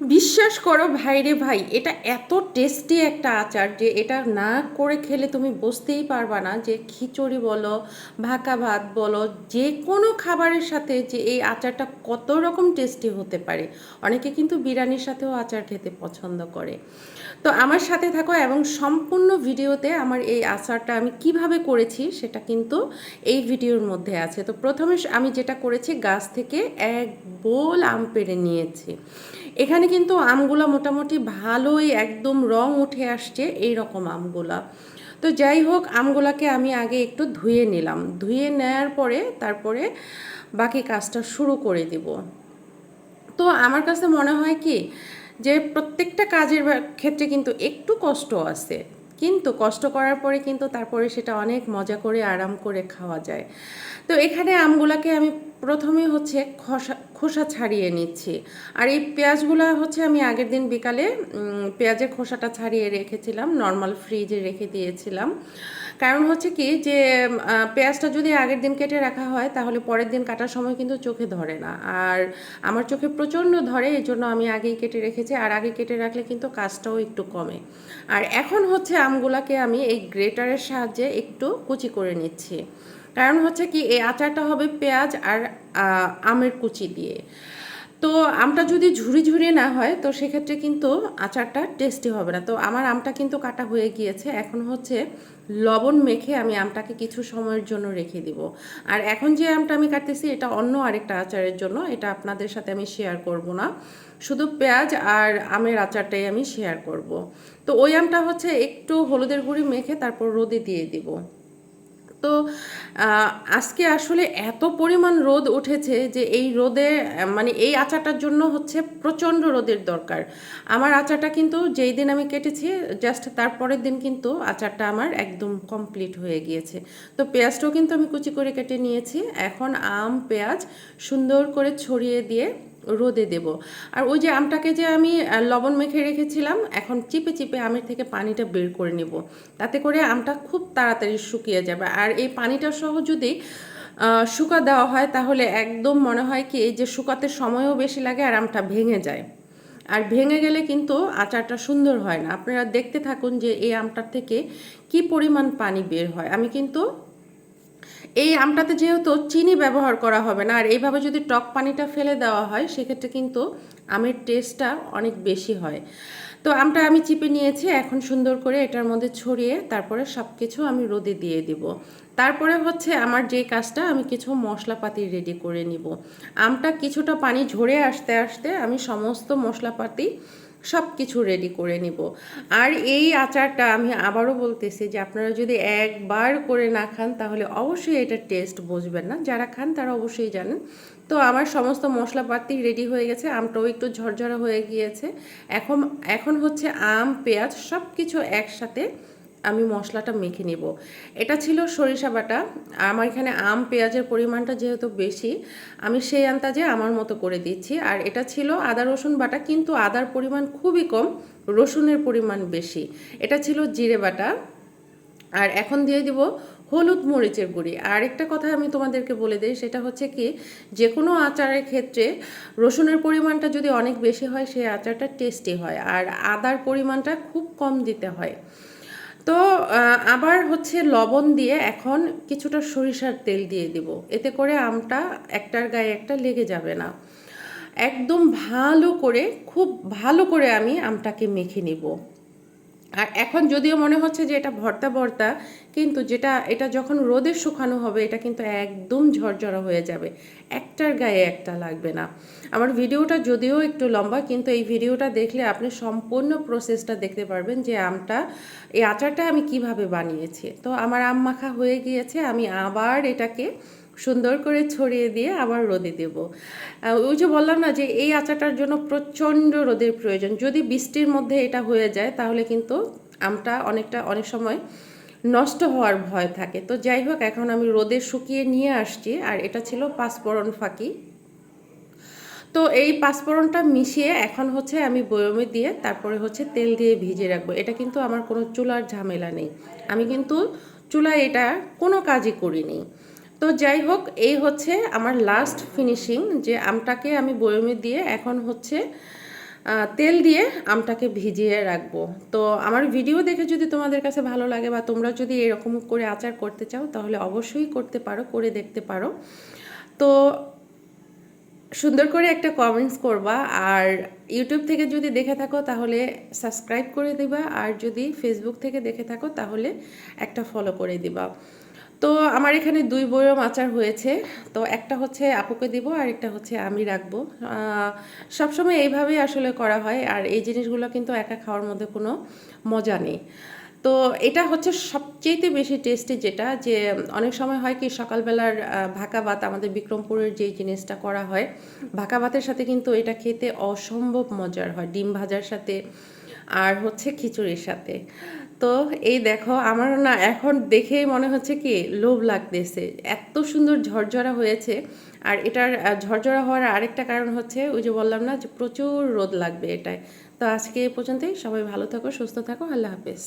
বিশ্বাস করো ভাইরে ভাই, এটা এত টেস্টি একটা আচার যে এটা না করে খেলে তুমি বুঝতেই পারবা না যে খিচুড়ি বলো, ভাকা ভাত বলো, যে কোনো খাবারের সাথে যে এই আচারটা কত রকম টেস্টি হতে পারে। অনেকে কিন্তু বিরিয়ানির সাথেও আচার খেতে পছন্দ করে। তো আমার সাথে থাকো এবং সম্পূর্ণ ভিডিওতে আমার এই আচারটা আমি কীভাবে করেছি সেটা কিন্তু এই ভিডিওর মধ্যে আছে। তো প্রথমে আমি যেটা করেছি, গাছ থেকে এক বোল আম পেড়ে নিয়েছি। এখানে কিন্তু আমগুলা মোটামুটি ভালোই একদম রং উঠে আসছে এই রকম আমগুলা। তো যাই হোক, আমগুলাকে আমি আগে একটু ধুয়ে নিলাম। ধুয়ে নেয়ার পরে তারপরে বাকি কাজটা শুরু করে দিব। তো আমার কাছে মনে হয় কি যে প্রত্যেকটা কাজের ক্ষেত্রে কিন্তু একটু কষ্ট আছে। কিন্তু কষ্ট করার পরে কিন্তু তারপরে সেটা অনেক মজা করে আরাম করে খাওয়া যায়। তো এখানে আমগুলাকে আমি প্রথমে হচ্ছে খসা, খোসা ছাড়িয়ে নিচ্ছি। আর এই পেঁয়াজগুলো হচ্ছে আমি আগের দিন বিকালে পেঁয়াজের খোসাটা ছাড়িয়ে রেখেছিলাম, নর্মাল ফ্রিজে রেখে দিয়েছিলাম। কারণ হচ্ছে কি যে পেঁয়াজটা যদি আগের দিন কেটে রাখা হয়, তাহলে পরের দিন কাটার সময় কিন্তু চোখে ধরে না। আর আমার চোখে প্রচণ্ড ধরে, এই জন্য আমি আগেই কেটে রেখেছি। আর আগে কেটে রাখলে কিন্তু কাজটাও একটু কমে। আর এখন হচ্ছে আমগুলাকে আমি এই গ্রেটারের সাহায্যে একটু কুচি করে নিচ্ছি। কারণ হচ্ছে কি, এই আচারটা হবে পেঁয়াজ আর আমের কুচি দিয়ে। তো আমটা যদি ঝুরি ঝুরি না হয়, তো সেক্ষেত্রে কিন্তু আচারটা টেস্টি হবে না। তো আমার আমটা কিন্তু কাটা হয়ে গিয়েছে। এখন হচ্ছে লবণ মেখে আমি আমটাকে কিছু সময়ের জন্য রেখে দিব। আর এখন যে আমটা আমি কাটতেছি, এটা অন্য আরেকটা আচারের জন্য। এটা আপনাদের সাথে আমি শেয়ার করব না। শুধু পেঁয়াজ আর আমের আচারটাই আমি শেয়ার করব। তো ওই আমটা হচ্ছে একটু হলুদের গুঁড়ি মেখে তারপর রোদে দিয়ে দিব। তো আজকে আসলে এত পরিমাণ রোদ উঠেছে যে এই রোদে মানে এই আচারটার জন্য হচ্ছে প্রচণ্ড রোদের দরকার। আমার আচারটা কিন্তু যেই দিন আমি কেটেছি জাস্ট তারপরের দিন কিন্তু আচারটা আমার একদম কমপ্লিট হয়ে গিয়েছে। তো পেঁয়াজটাও কিন্তু আমি কুচি করে কেটে নিয়েছি। এখন আম, পেঁয়াজ সুন্দর করে ছড়িয়ে দিয়ে রোদে দেব। আর ওই যে আমটাকে যে আমি লবণ মেখে রেখেছিলাম, এখন চিপে চিপে আমের থেকে পানিটা বের করে নেব। তাতে করে আমটা খুব তাড়াতাড়ি শুকিয়ে যাবে। আর এই পানিটা সহ যদি শুকা দেওয়া হয়, তাহলে একদম মনে হয় কি যে শুকাতে সময়ও বেশি লাগে আর আমটা ভেঙে যায়। আর ভেঙে গেলে কিন্তু আচারটা সুন্দর হয় না। আপনারা দেখতে থাকুন যে এই আমটার থেকে কি পরিমাণ পানি বের হয়। আমি কিন্তু এই আমটাতে যেহেতু চিনি ব্যবহার করা হবে না, আর এইভাবে যদি টক পানিটা ফেলে দেওয়া হয়, সেক্ষেত্রে কিন্তু আমের টেস্টটা অনেক বেশি হয়। তো আমটা আমি চিপে নিয়েছি, এখন সুন্দর করে এটার মধ্যে ছড়িয়ে তারপরে সব কিছু আমি রোদে দিয়ে দিব। তারপরে হচ্ছে আমার যে কাজটা, আমি কিছু মশলাপাতি রেডি করে নিব। আমটা কিছুটা পানি ঝরে আসতে আসতে আমি সমস্ত মশলাপাতি সব কিছু রেডি করে নিব। আর এই আচারটা আমি আবারও বলতেছি যে আপনারা যদি একবার করে না খান, তাহলে অবশ্যই এটা টেস্ট বুঝবেন না। যারা খান, তারা অবশ্যই জানেন। তো আমার সমস্ত মশলাপাতি রেডি হয়ে গেছে, আমটাও একটু ঝরঝরা হয়ে গিয়েছে। এখন এখন হচ্ছে আম, পেঁয়াজ সব কিছু একসাথে আমি মশলাটা মেখে নেব। এটা ছিল সরিষা বাটা। আমার এখানে আম, পেঁয়াজের পরিমাণটা যেহেতু বেশি, আমি সেই আন্তাজে আমার মতো করে দিচ্ছি। আর এটা ছিল আদা, রসুন বাটা, কিন্তু আদার পরিমাণ খুবই কম, রসুনের পরিমাণ বেশি। এটা ছিল জিরে বাটা। আর এখন দিয়ে দিব হলুদ মরিচের গুঁড়ি। আর একটা কথা আমি তোমাদেরকে বলে দিই, সেটা হচ্ছে কি যে কোনো আচারের ক্ষেত্রে রসুনের পরিমাণটা যদি অনেক বেশি হয়, সেই আচারটা টেস্টি হয়। আর আদার পরিমাণটা খুব কম দিতে হয়। তো আবার হচ্ছে লবণ দিয়ে এখন কিছুটা সরিষার তেল দিয়ে দিব। এতে করে আমটা একটার গায়ে একটা লেগে যাবে না। একদম ভালো করে, খুব ভালো করে আমি আমটাকে মেখে নিব। আর এখন যদিও মনে হচ্ছে যে এটা ভর্তা ভর্তা, কিন্তু যেটা, এটা যখন রোদে শুকানো হবে, এটা কিন্তু একদম ঝরঝরা হয়ে যাবে। একটার গায়ে একটা লাগবে না। আমার ভিডিওটা যদিও একটু লম্বা, কিন্তু এই ভিডিওটা দেখলে আপনি সম্পূর্ণ প্রসেসটা দেখতে পারবেন যে আমটা, এই আচারটা আমি কীভাবে বানিয়েছি। তো আমার আম মাখা হয়ে গিয়েছে, আমি আবার এটাকে সুন্দর করে ছড়িয়ে দিয়ে আবার রোদে দেব। ওই যে বললাম না যে এই আচারটার জন্য প্রচণ্ড রোদের প্রয়োজন। যদি বৃষ্টির মধ্যে এটা হয়ে যায়, তাহলে কিন্তু আমটা অনেকটা, অনেক সময় নষ্ট হওয়ার ভয় থাকে। তো যাই হোক, এখন আমি রোদে শুকিয়ে নিয়ে আসছি, আর এটা ছিল পাঁচফোড়ন ফাঁকি। তো এই পাঁচফোড়নটা মিশিয়ে এখন হচ্ছে আমি বয়মে দিয়ে তারপরে হচ্ছে তেল দিয়ে ভিজিয়ে রাখব। এটা কিন্তু আমার কোনো চুলার ঝামেলা নেই। আমি কিন্তু চুলায় এটা কোনো কাজই করিনি। তো যাই হোক, এই হচ্ছে আমার লাস্ট ফিনিশিং যে আমটাকে আমি বয়মে দিয়ে এখন হচ্ছে তেল দিয়ে আমটাকে ভিজিয়ে রাখব। তো আমার ভিডিও দেখে যদি তোমাদের কাছে ভালো লাগে বা তোমরা যদি এরকম করে আচার করতে চাও, তাহলে অবশ্যই করতে পারো, করে দেখতে পারো। তো সুন্দর করে একটা কমেন্টস করবা, আর ইউটিউব থেকে যদি দেখে থাকো, তাহলে সাবস্ক্রাইব করে দিবা, আর যদি ফেসবুক থেকে দেখে থাকো, তাহলে একটা ফলো করে দিবা। তো আমার এখানে দুই বয়ম আচার হয়েছে। তো একটা হচ্ছে আপুকে দিব, আর একটা হচ্ছে আমি রাখব। সবসময় এইভাবেই আসলে করা হয়, আর এই জিনিসগুলো কিন্তু একা খাওয়ার মধ্যে কোনো মজা নেই। তো এটা হচ্ছে সবচেয়েতে বেশি টেস্টি যেটা, যে অনেক সময় হয় কি, সকালবেলার ভাকা ভাত আমাদের বিক্রমপুরের যেই জিনিসটা করা হয়, ভাকা ভাতের সাথে কিন্তু এটা খেতে অসম্ভব মজার হয়, ডিম ভাজার সাথে, আর হচ্ছে খিচুড়ির সাথে। তো এই দেখো, আমার না এখন দেখেই মনে হচ্ছে কি, লোভ লাগতেছে। এত সুন্দর ঝরঝরা হয়েছে। আর এটার ঝরঝরা হওয়ার আরেকটা কারণ হচ্ছে, ওই যে বললাম না যে প্রচুর রোদ লাগবে এটায়। তো আজকে এ পর্যন্তই। সবাই ভালো থাকো, সুস্থ থাকো। আল্লাহ হাফেজ।